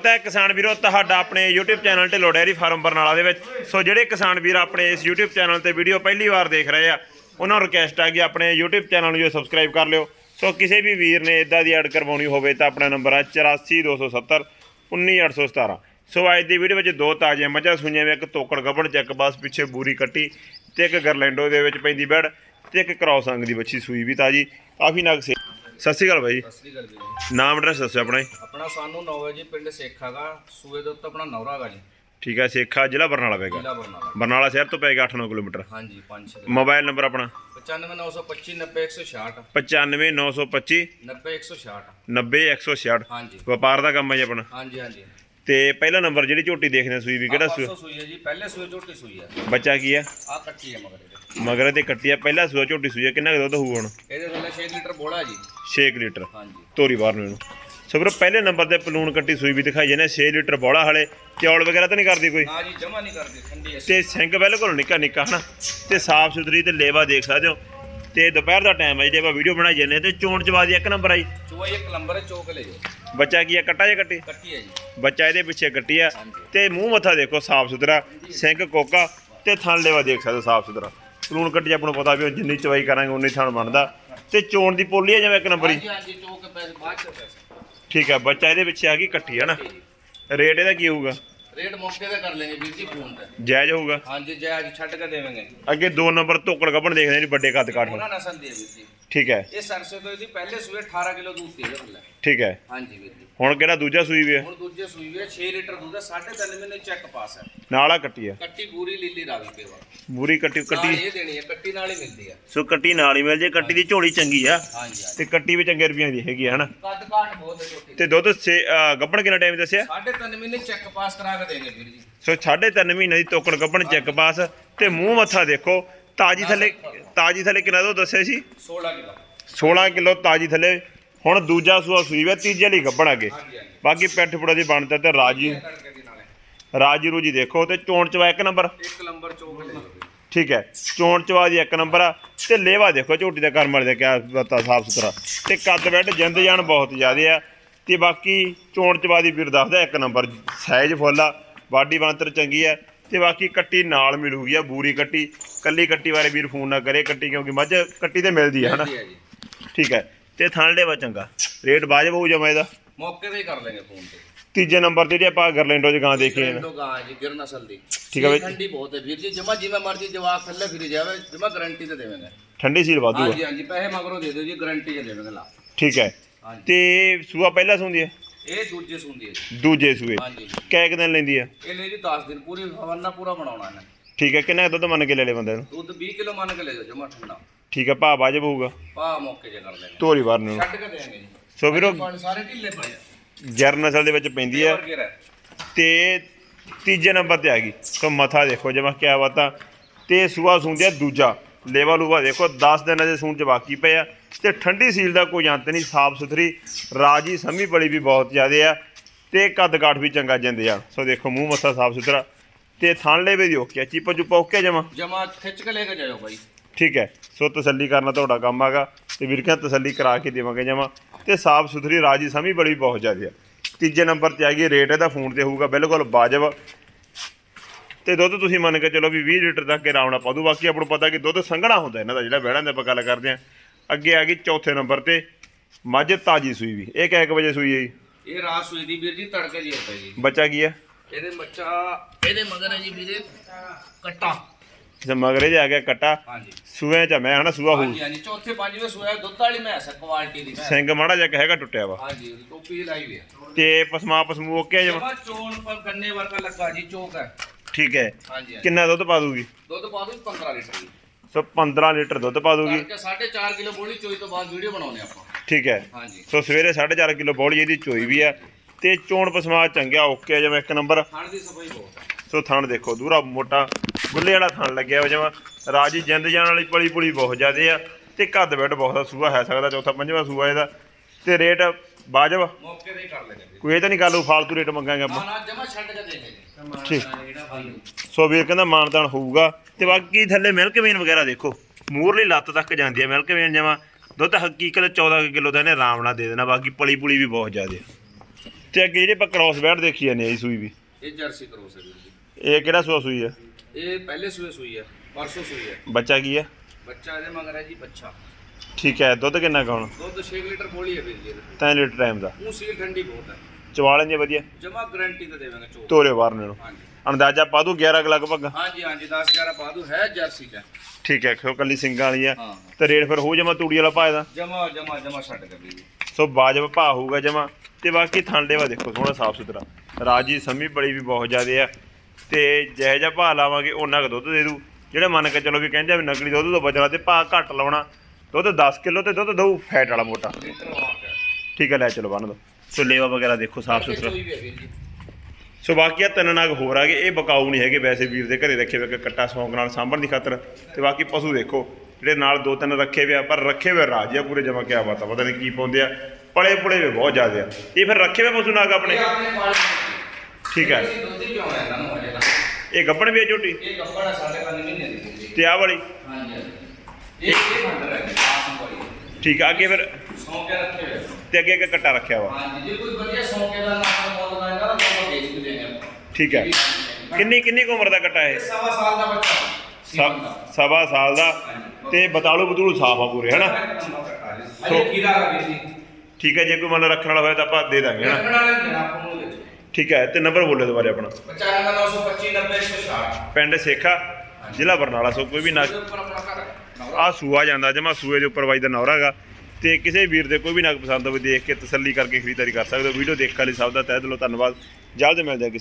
ਸਵਾਗਤ ਹੈ ਕਿਸਾਨ ਵੀਰੋ, ਤੁਹਾਡਾ ਆਪਣੇ YouTube channel Dhillon dairy farm Barnala ਦੇ ਵਿੱਚ। ਸੋ ਜਿਹੜੇ ਕਿਸਾਨ ਵੀਰ ਆਪਣੇ ਇਸ YouTube ਚੈਨਲ ਤੇ ਵੀਡੀਓ ਪਹਿਲੀ ਵਾਰ ਦੇਖ ਰਹੇ ਆ, ਉਹਨਾਂ ਨੂੰ ਰਿਕਵੈਸਟ ਆ ਕਿ ਆਪਣੇ YouTube ਚੈਨਲ ਨੂੰ ਜੋ ਸਬਸਕ੍ਰਾਈਬ ਕਰ ਲਿਓ। ਸੋ ਕਿਸੇ ਵੀ ਵੀਰ ਨੇ ਇਦਾਂ ਦੀ ਐਡ ਕਰਵਾਉਣੀ ਹੋਵੇ ਤਾਂ ਆਪਣਾ ਨੰਬਰ ਹੈ 84270 19817 ਸੋ ਅੱਜ ਦੀ ਵੀਡੀਓ ਵਿੱਚ ਦੋ ਤਾਜ਼ੀਆਂ ਮੱਝਾਂ ਸੂਈਆਂ ਵੀ ਇੱਕ ਤੋਕੜ ਗੱਭਣ ਚੱਕ ਬਾਸ ਪਿੱਛੇ ਬੂਰੀ ਕੱਟੀ ਤੇ ਇੱਕ ਗਰਲੈਂਡੋ ਦੇ ਵਿੱਚ ਪੈਂਦੀ ਬੈੜ ਤੇ ਇੱਕ ਕ੍ਰੋਸ ਅੰਗ ਦੀ ਬੱਚੀ ਸੂਈ ਵੀ ਤਾਜੀ। ਕਾਫੀ ਨਗ ਸੇ ਸਤਿ ਸ਼੍ਰੀ ਅਕਾਲ ਬਾਈ ਸਤਿ ਸ੍ਰੀ ਅਕਾਲ ਜੀ। ਨਾਮ ਐਡਰੈਸ ਦੱਸੋ ਆਪਣਾ ਜੀ। ਆਪਣਾ ਸਾਨੂੰ 9 ਵਜੇ ਪਿੰਡ ਸੇਖਾਗਾ ਸੂਏ ਦੇ ਉੱਤੇ ਆਪਣਾ ਨੌਰਾ ਗਾ ਜੀ। ਠੀਕ ਹੈ ਸੇਖਾ ਜ਼ਿਲ੍ਹਾ ਬਰਨਾਲਾ ਪੈਗਾ ਜ਼ਿਲ੍ਹਾ ਬਰਨਾਲਾ। ਬਰਨਾਲਾ ਸ਼ਹਿਰ ਤੋਂ ਪਏਗਾ 8-9 ਕਿਲੋਮੀਟਰ। ਹਾਂਜੀ 5 6 ਮੋਬਾਈਲ ਨੰਬਰ ਆਪਣਾ? 95925 90166 95925 90166 90166 ਹਾਂਜੀ। ਵਪਾਰ ਦਾ ਕੰਮ ਹੈ ਜੀ ਆਪਣਾ। ਹਾਂਜੀ ਹਾਂਜੀ। ਤੇ ਪਹਿਲਾ ਨੰਬਰ ਜਿਹੜੀ ਝੋਟੀ ਦੇਖਦੇ ਹਾਂ ਸੂਈ ਵੀ ਕਿਹੜਾ ਸੂਆ? ਸੂਈ ਹੈ ਜੀ ਪਹਿਲੇ ਸੂਏ ਝੋਟੀ ਸੂਈ ਹੈ ਬੱਚਾ ਕੀ ਆ? ਆ ਕੱਟੀ ਹੈ ਮਗਰ ਇਹਦੇ ਮਗਰ ਤੇ ਕੱਟੀ ਆ ਪਹਿਲਾ ਸੂਆ ਝੋਟੀ ਸੂਈ ਆ ਕਿੰਨਾ ਕੁ ਦੁੱਧ ਹੋਊ ਹੁਣ? ਇਹਦੇ ਥੱਲੇ 6 ਲੀਟਰ ਬੋਲਾ ਜੀ। 6 ਲੀਟਰ ਹਾਂਜੀ। ਤੋਰੀ ਬਾਹਰ ਨੂੰ ਇਹਨੂੰ। ਸੋ ਵੀਰੋ ਪਹਿਲੇ ਨੰਬਰ ਤੇ ਪਲੂਣ ਕੱਟੀ ਸੂਈ ਵੀ ਦਿਖਾਈ ਜਾਂਦੇ 6 ਲੀਟਰ ਬੋਲਾ ਹਲੇ। ਚੌਲ ਵਗੈਰਾ ਤਾਂ ਨਹੀਂ ਕਰਦੀ ਕੋਈ? ਨਾ ਜੀ ਜਮਾ ਨਹੀਂ ਕਰਦੀ ਠੰਡੀ ਹੈ। ਤੇ ਸਿੰਘ ਬਿਲਕੁਲ ਨਿੱਕਾ ਨਿੱਕਾ ਹਨਾ? ਤੇ ਸਾਫ਼ ਸੁਥਰੀ ਤੇ ਲੇਵਾ ਦੇਖ ਸਕਦੇ ਹੋ। ਤੇ ਦੁਪਹਿਰ ਦਾ ਟਾਈਮ ਹੈ ਜਿਹੜੇ ਆਪਾਂ ਵੀਡੀਓ ਬਣਾਈ ਜਾਂਦੇ ਹਾਂ। ਤੇ ਚੋਣ ਚਵਾ ਦੀ ਇੱਕ ਨੰਬਰ ਆਈ ਚੋਈ ਇੱਕ ਨੰਬਰ ਹੈ ਚੋਕ ਲੈ ਜਾਓ। ਬੱਚਾ ਕੀ ਆ ਕੱਟਾ ਜਾਂ ਕੱਟੀ? ਕੱਟੀ ਹੈ ਜੀ। ਬੱਚਾ ਇਹਦੇ ਪਿੱਛੇ ਕੱਟੀ ਆ। ਤੇ ਮੂੰਹ ਮੱਥਾ ਦੇਖੋ ਸਾਫ਼ ਸੁਥਰਾ ਸਿੰਘ ਕੋਕਾ ਤੇ ਥਣ ਲੇਵਾ ਦੇਖ ਸਕਦੇ ਸਾਫ਼ ਸੁਥਰਾ। ਲੂਣ ਕੱਟੀ ਆਪਾਂ ਨੂੰ ਪਤਾ ਵੀ ਜਿੰਨੀ ਚਵਾਈ ਕਰਾਂਗੇ ਉਨੀ ਥਣ ਬਣਦਾ। ਤੇ ਚੋਣ ਦੀ ਪੋਲੀ ਆ ਜਿਵੇਂ ਇੱਕ ਨੰਬਰ? ਹੀ ਹਾਂਜੀ ਹਾਂਜੀ ਚੋਕ ਪੈਸੇ ਬਾਅਦ ਚ ਪੈਸੇ ਠੀਕ ਆ ਬੱਚਾ ਇਹਦੇ ਪਿੱਛੇ ਆ ਗਈ ਕੱਟੀ ਆ ਨਾ? ਰੇਟ ਇਹਦਾ ਕੀ ਹੋਊਗਾ? ਰੇਟ ਮੌਕੇ ਤੇ ਕਰ ਲੈਂਗੇ ਵੀਰ ਜੀ ਫੋਨ ਤੇ। ਜਾਇਜ਼ ਹੋਊਗਾ। ਹਾਂਜੀ ਜੈ ਅੱਜ ਛੱਡ ਕੇ ਦੇਵਾਂਗੇ। ਅੱਗੇ ਦੋ ਨੰਬਰ ਧੋਕੜ ਕੱਪਣ ਦੇਖਦੇ ਨੇ ਵੱਡੇ ਕੱਦ ਕਾਠ। ਉਹਨਾਂ ਨਸਲ ਦੀ ਹੈ ਵੀਰ ਜੀ। ਠੀਕ ਹੈ। ਇਹ ਸਰਸੇ ਤੋਂ ਇਹਦੀ ਪਹਿਲੇ ਸੂਏ 18 ਕਿਲੋ ਦੁੱਧ ਦੇ ਰਿਹਾ ਠੀਕ ਹੈ। ਹਾਂਜੀ ਵੀਰ ਜੀ। ਹੁਣ ਕਿਹੜਾ ਦੂਜਾ ਸੂਈ ਵੀ ਹੈ? ਹੁਣ ਦੂਜੇ ਸੂਈ ਵੀ 6 ਲੀਟਰ ਦੁੱਧ ਹੈ 3.5 ਮਹੀਨੇ ਚੈੱਕ ਪਾਸ ਹੈ। ਨਾਲ ਆ ਕੱਟੀ ਆ ਕੱਟੀ ਪੂਰੀ ਲੀਲੀ ਰਾਵੀ ਪੇਵਾ। ਬੂਰੀ ਕੱਟੀ ਕੱਟੀ ਕੱਟੀ ਇਹ ਦੇਣੀ ਹੈ ਕੱਟੀ ਨਾਲ ਹੀ ਮਿਲਦੀ ਹੈ। ਸੋ ਕੱਟੀ ਨਾਲ ਹੀ ਮਿਲ ਜੇ ਕੱਟੀ ਦੀ ਝੋਲੀ ਚੰਗੀ ਆ। ਹਾਂਜੀ ਹਾਂਜੀ। ਤੇ ਕੱਟੀ ਵੀ ਚੰਗੇ ਰੁਪਈਆਂ ਦੀ ਹੈਗੀ ਆ ਹਨਾ? ਕੱਦ ਕਾਠ ਬਹੁਤ ਹੈ ਛੋਟੀ। ਤੇ ਦੁੱਧ ਸੇ- ਅਹ ਗੱਭਣ ਕਿੰਨਾ ਟਾਈਮ ਦੱਸਿਆ? 3.5 ਮਹੀਨੇ ਚੈੱਕ ਪਾਸ ਕਰਾ ਕੇ ਦੇਣਗੇ ਵੀਰ ਜੀ। ਸੋ 3.5 ਮਹੀਨੇ ਦੀ ਤੋਕੜ ਗੱਭਣ ਚੈੱਕ ਪਾਸ ਤੇ ਮੂੰਹ ਮੱਥਾ ਦੇਖੋ ਤਾਜੀ ਥੱਲੇ ਤਾਜੀ ਥੱਲੇ ਕਿੰਨਾ ਦੁੱਧ ਦੱਸਿਆ ਸੀ? 16 ਕਿਲੋ। 16 ਕਿਲੋ ਤਾਜੀ ਥੱਲੇ। ਹੁਣ ਦੂਜਾ ਸੂਆ ਸੂਈ ਵੇ ਤੀਜੇ ਲਈ ਗੱਭਣ ਅੱਗੇ। ਬਾਕੀ ਪੈਠ ਪੁੜਾ ਦੀ ਬਣਦਾ ਤੇ ਰਾਜੀ। ਦੀ ਰਾਜੀ ਰੂਜੀ ਦੇਖੋ ਤੇ ਚੋਣ ਚਵਾ ਇੱਕ ਨੰਬਰ। ਇੱਕ ਨੰਬਰ ਚੋਕ ਠੀਕ ਹੈ ਚੋਣ ਚਵਾ ਦੀ ਇੱਕ ਨੰਬਰ ਆ। ਤੇ ਲੇਵਾ ਦੇਖੋ ਝੋਟੀ ਦਾ ਕਰਮ ਵਾਲੇ ਦਾ ਕਿਆ ਬਤਾ ਸਾਫ਼ ਸੁਥਰਾ। ਤੇ ਕੱਦ ਬੈੱਡ ਜਿੰਦ ਜਾਨ ਬਹੁਤ ਜ਼ਿਆਦੇ ਆ। ਤੇ ਬਾਕੀ ਚੋਣ ਚਵਾ ਦੀ ਵੀਰ ਦੱਸਦਾ ਇੱਕ ਨੰਬਰ ਸਾਈਜ਼ ਫੁੱਲ ਆ। ਬਾਡੀ ਬਣਤਰ ਚੰਗੀ ਆ ਤੇ ਬਾਕੀ ਕੱਟੀ ਨਾਲ ਮਿਲੂਗੀ ਆ ਬੂਰੀ ਕੱਟੀ। ਕੱਲੀ ਕੱਟੀ ਬਾਰੇ ਵੀਰ ਫੋਨ ਨਾ ਕਰੇ ਕੱਟੀ ਕਿਉਂਕਿ ਮੱਝ ਕੱਟੀ ਤੇ ਮਿਲਦੀ ਹਨਾ? ਹੈ ਜੀ। ਠੀਕ ਹੈ। ਤੇ ਥਣ ਲੇਵਾ ਚੰਗਾ। ਰੇਟ ਵਾਜਬ ਹੋਊ ਜਮਾ ਇਹਦਾ? ਮੌਕੇ ਤੇ ਹੀ ਕਰ ਲੈਂਗੇ ਫੋਨ ਤੇ। ਤੀਜੇ ਨੰਬਰ ਤੇ ਜਿਹੜੀ ਆਪਾਂ ਗਰਲੈਂਡੋ ਚ ਗਾਂ ਦੇਖੀ ਹੈ ਗਾਂ ਜੀ ਗਿਰ ਨਸਲ ਦੀ। ਠੀਕ ਹੈ ਬਈ। ਠੰਡੀ ਬਹੁਤ ਹੈ ਵੀਰ ਜੀ ਜਮਾ ਜਿਵੇਂ ਮਰਜ਼ੀ ਜਵਾਬ ਥੱਲੇ ਫਿਰੀ ਜਾਵੇ ਜਮਾ ਗਾਰੰਟੀ ਤੇ ਦੇਵਾਂਗੇ। ਠੰਡੀ ਸੀਲ ਵਾਧੂ ਹਾਂਜੀ ਹਾਂਜੀ ਪੈਸੇ ਮਗਰੋਂ ਦੇ ਦਿਓ ਜੀ ਗਾਰੰਟੀ ਤੇ ਦੇਵਾਂਗੇ ਲਾ। ਠੀਕ ਹੈ। ਤੇ ਸੂਆ ਪਹਿਲਾ ਸੁੰਦੀ ਹੈ? ਇਹ ਦੂਜੇ ਹੈ ਜੀ। ਦੂਜੇ ਸੂਏ। ਹਾਂਜੀ। ਕੈ ਕੁ ਦਿਨ ਲੈਂਦੀ ਆ? ਇਹ ਲੈ ਜੀ 10 ਦਿਨ ਪੂਰੀ ਹਵਾਨਾ ਪੂਰਾ ਬਣਾਉਣਾ ਇਹਨੇ। ਠੀਕ ਹੈ ਕਿੰਨਾ ਕੁ ਦੁੱਧ ਮੰਨ ਕੇ ਲੈ ਲੈ ਬੰਦੇ ਨੂੰ? ਦੁੱਧ 20 ਕਿਲੋ ਮੰਨ ਕੇ ਲੈ ਜਾਓ ਜਮਾ ਠੰਡਾ। ਠੀਕ ਹੈ ਭਾ ਵਾਜਬ ਹੋਊਗਾ। ਪਾ ਮੌਕੇ ਜੇ ਕਰ ਲੈਣੇ ਤੋਰੀ ਵਾਰ ਨੂੰ। ਛੱਡ ਕੇ ਦੇਵਾਂਗੇ ਜੀ। ਸੋ ਵੀਰੋ ਪਾਣੀ ਸਾਰੇ ਢਿੱਲੇ ਪਏ ਆ। ਜਰ ਨਸਲ ਦੇ ਵਿੱਚ ਪੈਂਦੀ ਆ। ਵਰਗੇ ਰਹਿ। ਤੇ ਤੀਜੇ ਨੰਬਰ ਤੇ ਆ ਗਈ। ਸੋ ਮਥਾ ਦੇਖੋ ਜਮਾ ਕਿਆ ਬਾਤਾਂ। ਤੇ ਸੂਆ ਸੁੰਦੀ ਆ ਦੂਜਾ। ਲੇਵਾ ਲੂਵਾ ਦੇਖੋ 10 ਦਿਨਾਂ ਦੇ ਸੂਣ ਚ ਬਾਕੀ ਪਏ ਆ ਤੇ ਠੰਡੀ ਸੀਲ ਦਾ ਕੋਈ ਅੰਤ ਨਹੀਂ ਸਾਫ਼ ਸੁਥਰੀ ਰਾਜੀ ਸਮੀ ਬੜੀ ਵੀ ਬਹੁਤ ਜ਼ਿਆਦੇ ਆ ਤੇ ਕੱਦ ਕਾਠ ਵੀ ਚੰਗਾ ਜਾਂਦੇ ਆ। ਸੋ ਦੇਖੋ ਮੂੰਹ ਮੱਥਾ ਸਾਫ਼ ਸੁਥਰਾ ਤੇ ਥਣ ਲੇਵੇ ਦੀ ਓਕੇ ਚੀਪਾ ਚੁਪਾ ਓਕੇ ਜਮਾ? ਜਮਾ ਖਿੱਚ ਕੇ ਲੈ ਕੇ ਜਾਓ ਬਾਈ। ਠੀਕ ਹੈ ਸੋ ਤਸੱਲੀ ਕਰਨਾ ਤੁਹਾਡਾ ਕੰਮ ਆਗਾ ਤੇ ਵੀਰ ਕਹਿੰਦਾ ਤਸੱਲੀ ਕਰਾ ਕੇ ਦੇਵਾਂਗੇ ਜਮਾ। ਤੇ ਸਾਫ਼ ਸੁਥਰੀ ਰਾਜੀ ਸਮੀ ਬੜੀ ਬਹੁਤ ਜ਼ਿਆਦਾ ਆ। ਤੀਜੇ ਨੰਬਰ ਤੇ ਆ ਗਈ ਰੇਟ ਇਹਦਾ ਫੋਨ ਤੇ ਹੋਊਗਾ ਬਿਲਕੁਲ ਵਾਜਬ। ਤੇ ਦੁੱਧ ਤੁਸੀਂ ਮੰਨ ਕੇ ਚਲੋ ਵੀ 20 ਲੀਟਰ ਤੱਕ ਰਾਉਣਾ ਪਾ ਦੂ ਬਾਕੀ ਆਪਾਂ ਨੂੰ ਪਤਾ ਕਿ ਦੁੱਧ ਸੰਘਣਾ ਹੁੰਦਾ ਇਹਨਾਂ ਦਾ ਜਿਹੜਾ ਬਹਿੜਾਂ ਦੇ ਆਪਾਂ ਗੱਲ ਕਰਦੇ ਆ ਅੱਗੇ ਆ ਗਈ ਚੌਥੇ ਨੰਬਰ ਤੇ ਮੱਝ ਤਾਜੀ ਸੂਈ ਵੀ। ਇਹ ਕਿੰਨੇ ਕੁ ਵਜੇ ਸੂਈ ਹੈ ਜੀ? ਇਹ ਰਾਤ ਸੂਈ ਦੀ ਵੀਰ ਜੀ ਤੜਕੇ ਦੀ ਹੁੰਦਾ ਜੀ। ਬੱਚਾ ਕੀ ਹੈ ਇਹਦੇ ਬੱਚਾ ਇਹਦੇ ਮਗਰ ਹੈ ਜੀ ਵੀਰੇ ਕੱਟਾ। ਜੇ ਮਗਰੇ ਜੇ ਗਿਆ ਕੱਟਾ। ਹਾਂਜੀ। ਸੂਏ ਚ ਮੈਂ ਹਨਾ ਸੂਆ ਹੋਊ। ਹਾਂਜੀ ਹਾਂਜੀ ਚੌਥੇ ਪੰਜਵੇਂ ਸੂਆ ਦੁੱਧ ਵਾਲੀ ਮੈਸ ਕੁਆਲਿਟੀ ਦੀ ਮੈਸ। ਸਿੰਘ ਮਾੜਾ ਜਿਹਾ ਕੁ ਹੈਗਾ ਟੁੱਟਿਆ ਵਾ। ਹਾਂਜੀ ਟੋਪੀ ਲਾਈ ਹੋਈ ਹੈ ਤੇ ਪਸਮਾ ਪਸਮੂ ਓਕੇ ਜਮਾ ਜਮਾ ਚੋਣ ਪਰ ਗੰਨੇ ਵਰਗਾ ਲੱਗਾ ਜੀ ਚੋਕ ਹੈ ਠੀਕ ਹੈ। ਹਾਂਜੀ ਹਾਂਜੀ। ਕਿੰਨਾ ਦੁੱਧ ਪਾ ਦੂਗੀ? ਦੁੱਧ ਪਾ ਦੂੰ 15 ਲੀਟਰ ਜੀ। ਸੋ 15 ਲੀਟਰ ਦੁੱਧ ਪਾ ਦੂਗੀ। ਤੜਕੇ 4.5 ਕਿਲੋ ਬੋਲੀ ਚੋਈ ਤੋਂ ਬਾਅਦ ਵੀਡੀਓ ਬਣਾਉਨੇ ਆਪਾਂ। ਠੀਕ ਹੈ। ਹਾਂਜੀ। ਸੋ ਸਵੇਰੇ 4.5 ਕਿਲੋ ਬੋਲੀ ਇਹਦੀ ਚੋਈ ਵੀ ਆ ਤੇ ਚੋਣ ਪਸਮਾ ਚੰਗਿਆ ਓਕੇ ਜਿਵੇਂ ਇੱਕ ਨੰਬਰ। ਖਾਣ ਦੀ ਸਫ਼ਾਈ ਬਹੁਤ ਸੋ ਥਣ ਦੇਖੋ ਦੂਰਾ ਮੋਟਾ ਗੁੱਲੇ ਵਾਲਾ ਥਣ ਲੱਗਿਆ ਹੋ ਜਿਵੇਂ। ਰਾਜੀ ਜਿੰਦ ਜਾਣ ਵਾਲੀ ਪਲੀ ਪੁਲੀ ਬਹੁਤ ਜ਼ਿਆਦੇ ਆ ਤੇ ਕੱਦ ਬੈੱਡ ਬਹੁਤ ਆ ਸੂਆ ਹੈ ਸਕਦਾ ਚੌਥਾ ਪੰਜਵਾਂ ਸੂਆ ਇਹਦਾ। ਤੇ ਰੇਟ ਬਾਜਬ ਮੌਕੇ ਤੇ ਹੀ ਕਰ ਲੈਂਗੇ ਕੋਈ ਇਹ ਤਾਂ ਨਹੀਂ ਗੱਲ ਉਹ ਫਾਲਤੂ ਰੇਟ ਮੰਗਾਂਗੇ ਆਪਾਂ। ਨਾ ਨਾ ਜਮਾ ਛੱਡ ਕੇ ਦੇਂਗੇ ਜੀ ਠੀਕ। ਜਿਹੜਾ ਭਾਈ ਸੋ ਵੀਰ ਕਹਿੰਦਾ ਮਾਨਦਾਨ ਹੋਊਗਾ। ਤੇ ਬਾਕੀ ਥੱਲੇ ਮਿਲਕ ਵੇਨ ਵਗੈਰਾ ਦੇਖੋ। ਮੂਰਲੀ ਲੱਤ ਤੱਕ ਜਾਂਦੀ ਹੈ ਮਿਲਕ ਵੇਨ ਜਮਾ। ਦੁੱਧ ਹਕੀਕਤ 14 ਕਿਲੋ ਦਾ ਇਹਨੇ ਆਰਾਮ ਨਾਲ ਦੇ ਦੇਣਾ। ਬਾਕੀ ਪਲੀ ਪੁਲੀ ਵੀ ਬਹੁਤ ਜ਼ਿਆਦੇ ਤੇ ਅੱਗੇ ਜਿਹੜੇ ਆਪਾਂ ਕ੍ਰਾਸ ਬੈਡ ਦੇਖੀ ਜਾਂਦੇ ਆ ਸੂਈ ਵੀ। ਇਹ ਜਰਸੀ ਕਰੋਸ ਹੈ ਵੀਰ ਜੀ। ਇਹ ਕਿਹੜਾ ਸੂਆ ਸੂਈ ਆ? ਇਹ ਪਹਿਲੇ ਸੂਏ ਸੂਈ ਹੈ ਪਰਸੋਂ ਸੂਈ ਹੈ ਬੱਚਾ ਕੀ ਆ? ਬੱਚਾ ਇਹਦੇ ਮਗਰ ਹੈ ਜੀ ਬੱਚਾ। ਠੀਕ ਹੈ ਦੁੱਧ ਕਿੰਨਾ ਕੁ ਹੁਣ? ਦੁੱਧ 6 ਲੀਟਰ ਬੋਲੀ ਹੈ ਵੀਰ ਜੀ ਇਹਦੇ 3 ਲੀਟਰ ਟਾਈਮ ਦਾ। ਉਹ ਸੀਲ ਠੰਡੀ ਬਹੁਤ ਹੈ। ਚਵਾਲਾਂ ਜੇ ਵਧੀਆ? ਜਮਾ ਗਾਰੰਟੀ ਤੇ ਦੇਵਾਂਗੇ ਚੋ ਤੋਰੇ ਬਾਹਰ ਨੂੰ ਹਾਂਜੀ। ਅੰਦਾਜ਼ਾ ਪਾ ਦੂ 11 ਕੁ ਲਗਭਗ? ਹਾਂਜੀ ਹਾਂਜੀ 10 11 ਪਾ ਦੂ ਹੈ ਜਰਸੀ ਦਾ ਠੀਕ ਹੈ ਖੋ ਕੱਲੀ ਸਿੰਘਾਂ ਵਾਲੀ ਆ। ਤੇ ਰੇਟ ਫਿਰ ਹੋ ਜਾਵਾਂ ਤੂੜੀ ਵਾਲਾ ਭਾਅ ਦਾ ਜਮਾ ਜਮਾ ਜਮਾ ਛੱਡ ਕੇ ਵੀਰ ਜੀ। ਸੋ ਬਾਜਬ ਭਾਅ ਹੋਊਗਾ ਜਮਾ। ਤੇ ਬਾਕੀ ਥਾਂਡੇ ਵਾ ਦੇਖੋ ਥੋੜਾ ਸਾਫ਼ ਸੁਥਰਾ। ਰਾਜੀ ਸੰਮੀ ਬੜੀ ਵੀ ਬਹੁਤ ਜ਼ਿਆਦੇ ਆ। ਤੇ ਜਿਹੋ ਜਿਹਾ ਭਾਅ ਲਾਵਾਂਗੇ ਉਹਨਾਂ ਕੁ ਦੁੱਧ ਦੇ ਦੂ ਜਿਹੜੇ ਮੰਨ ਕੇ ਚਲੋ ਵੀ ਕਹਿੰਦੇ ਆ ਵੀ ਨਕਲੀ ਦੁੱਧ ਤੋਂ ਬਚਣਾ ਤੇ ਭਾਅ ਘੱਟ ਲਾਉਣਾ। ਦੁੱਧ 10 ਕਿਲੋ ਤੇ ਦੁੱਧ ਦਊ ਫੈਟ ਵਾਲਾ ਮੋਟਾ। ਠੀਕ ਹੈ ਲੈ ਚਲੋ ਬੰਨ ਦੋ। ਸੋ ਲੇਵਾ ਵਗੈਰਾ ਦੇਖੋ ਸਾਫ਼ ਸੁਥਰਾ। ਸੋ ਬਾਕੀ ਆ ਤਿੰਨ ਨਾਗ ਹੋਰ ਆਗੇ ਇਹ ਬਕਾਊ ਨਹੀਂ ਹੈਗੇ ਵੈਸੇ ਵੀਰ ਦੇ ਘਰੇ ਰੱਖੇ ਹੋਏ ਕੱਟਾ ਸੌਂਕ ਨਾਲ ਸਾਂਭਣ ਦੀ ਖਾਤਰ। ਤੇ ਬਾਕੀ ਪਸ਼ੂ ਦੇਖੋ ਜਿਹੜੇ ਨਾਲ ਦੋ ਤਿੰਨ ਰੱਖੇ ਹੋਏ ਆ ਪਰ ਰੱਖੇ ਹੋਏ ਰਾਜੀ ਆ ਪੂਰੇ ਜਮਾ ਕਿਆ ਬਾਤ ਆ ਪਤਾ ਨਹੀਂ ਕੀ ਪਾਉਂਦੇ ਆ। ਪਲੇ ਪੁਲੇ ਵੀ ਬਹੁਤ ਜ਼ਿਆਦੇ ਆ। ਇਹ ਫਿਰ ਰੱਖੇ ਹੋਏ ਪਸ਼ੂ ਨਾਗ ਆਪਣੇ? ਠੀਕ ਹੈ। ਇਹ ਗੱਬਣ ਵੀ ਆ ਝੋਟੀ ਇਹ ਹੈ ਸਾਡੇ ਪੰਜ ਮਹੀਨੇ ਦੀ ਤੇ ਆਹ ਵਾਲੀ? ਹਾਂਜੀ। ਇਹ ਇਹ ਬੰਦਰ ਹੈ ਆਸਮ ਵਾਲੀ ਠੀਕ ਆ ਅੱਗੇ ਫਿਰ ਸੌਂ ਕੇ ਰੱਖੇ ਹੋਏ ਆ। ਤੇ ਅੱਗੇ ਇੱਕ ਕੱਟਾ ਰੱਖਿਆ ਵਾ। ਹਾਂਜੀ ਜੇ ਕੋਈ ਵਧੀਆ ਸੌਂ ਕੇ ਦਾ ਨਾਮ ਬੋਲਦਾ ਹੈ ਨਾ ਤਾਂ ਉਹ ਵੇਚ ਵੀ ਦੇਣੇ ਆਪਾਂ ਠੀਕ ਹੈ ਕਿੰਨੀ ਕਿੰਨੀ ਕੁ ਉਮਰ ਦਾ ਕੱਟਾ ਇਹ? ਇਹ ਸਵਾ ਸਾਲ ਦਾ ਬੱਚਾ। ਸੀਮਨ ਦਾ। ਸ- ਸਵਾ ਸਾਲ ਦਾ। ਤੇ ਬਤਾਲੂ ਬਤੂਲੂ ਸਾਫ਼ ਆ ਪੂਰੇ ਹਨਾ? ਅਜੇ ਖੀਰਾ ਦਾ ਠੀਕ ਹੈ ਜੇ ਕੋਈ ਮੰਨ ਰੱਖਣ ਵਾਲਾ ਹੋਇਆ ਤਾਂ ਆਪਾਂ ਦੇ ਦਾਂਗੇ ਹਨਾ? ਰੱਖਣ ਵਾਲੇ ਨੇ ਦੇਣਾ ਆਪਾਂ ਨੂੰ ਵਿੱਚ। ਠੀਕ ਹੈ ਤੇ ਨੰਬਰ ਬੋਲਿਓ ਦੁਬਾਰੇ ਆਪਣਾ। 95925 90 ਪਿੰਡ ਸੇਖਾ ਜ਼ਿਲ੍ਹਾ ਬਰਨਾਲਾ ਸੋ ਕੋਈ ਵੀ ਨਾ ਉੱਪਰ ਆਪਣਾ ਘਰ ਹੈ। ਆ ਸੂਆ ਜਾਂਦਾ, ਜਮਾ ਸੂਏ ਦੇ ਉੱਪਰ ਬਾਈ ਦਾ ਨੌਰਾ ਹੈਗਾ ਤੇ ਕਿਸੇ ਵੀਰ ਦੇ ਕੋਈ ਵੀ ਨਗ ਪਸੰਦ ਹੋਵੇ, ਦੇਖ ਕੇ ਤਸੱਲੀ ਕਰਕੇ ਖਰੀਦਦਾਰੀ ਕਰ ਸਕਦੇ ਹੋ। ਵੀਡੀਓ ਦੇਖਣ ਲਈ ਸਭ ਦਾ ਤਹਿ ਦਿਲੋਂ ਧੰਨਵਾਦ। ਜਲਦ ਮਿਲਦੇ ਹਾਂ ਕਿਸੇ